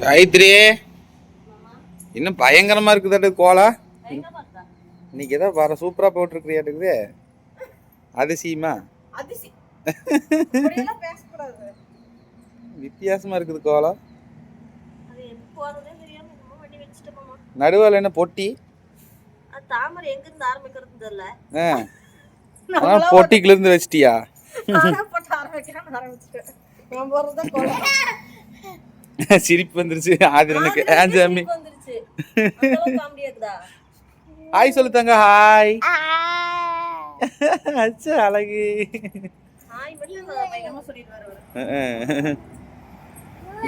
காயத்ரி. இன்னும் பயங்கரமா இருக்குதாட்டு கோலா? இன்னைக்கு ஏதோ வர சூப்பரா போட்டிருக்கிறியாட்டுக்குது அதிசயமா? அதிசி இப்படியெல்லாம் பேசக்கூடாது. வித்தியாசமா இருக்குது மாமா நடுவில் என்ன பொட்டி? தாமரை பொட்டிக்குள்ள இருந்து வச்சிட்டியா? சிரிப்பு வந்துருச்சு. ஆதிரனுக்கு ஏன் சாமி வந்துருச்சு. அந்த அளவுக்கு காமெடியா இருக்குதா ஹாய் சொல்லு தங்க ஹாய் அச்சா அழகு.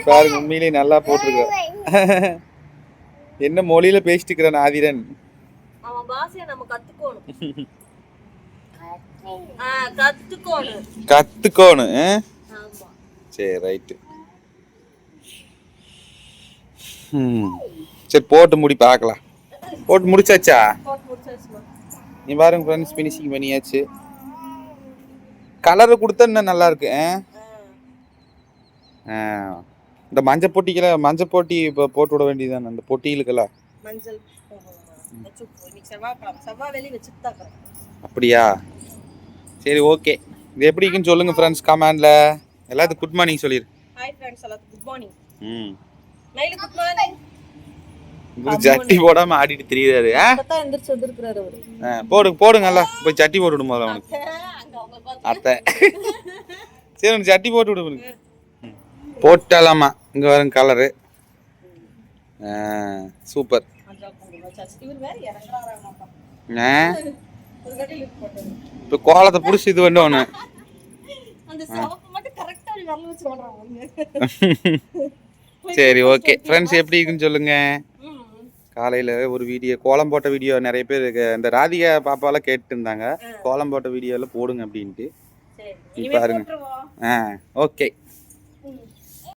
பாருங்க உண்மையிலேயே நல்லா போட்டிருக்க. என்ன மொழியில பேசிட்டு இருக்கிறான் ஆதிரன்? அவன் பாஷையை நம்ம கத்துக்கணும். ஆ கத்துக்கணும். கத்துக்கோணும் சரி ரைட்டு ம். சரி போட்டு முடி பார்க்கலாம். போட்டு முடிச்சாச்சா? நீ பாருங்க ஃப்ரெண்ட்ஸ் ஃபினிஷிங் பண்ணியாச்சு. கலர் கொடுத்தா இன்னும் நல்லா இருக்கு ஆ? ஆ. இந்த மஞ்சள் பொட்டிக்கெல்லாம் மஞ்சள் பொட்டி இப்போ போட்டு விட வேண்டியதானே அந்த இருக்கிறேன். அப்படியா? சரி ஓகே இது எப்படி இருக்குன்னு சொல்லுங்க ஃப்ரெண்ட்ஸ் கமெண்ட்ல எல்லாத்துக்கும் குட் மார்னிங் சொல்லிடு ஹாய் ஃப்ரெண்ட்ஸ் எல்லாத்துக்கும் குட் மார்னிங் ம். நைலு குட் மார்னிங் இவரு ஜட்டி போடாம ஆடிட்டு தெரியுறாரு போடுங்க நல்லா போய் சட்டி போட்டு விடு முதல்ல அவனுக்கு. அத்தை சரி உனக்கு சட்டி போட்டு விடு. போட்டாலாமா? இங்க வரும் கலரு சூப்பர். இப்போ கோலத்தை பிடிச்சி இது பண்ண ஒன்று சரி ஓகே ஃப்ரெண்ட்ஸ் எப்படி இருக்குன்னு சொல்லுங்க. காலையில் ஒரு வீடியோ கோலம் போட்ட வீடியோ நிறைய பேர் இருக்கு. இந்த ராதிகா பாப்பாலாம் கேட்டு இருந்தாங்க கோலம் போட்ட வீடியோவில் போடுங்க அப்படின்ட்டு. பாருங்க. ஆ ஓகே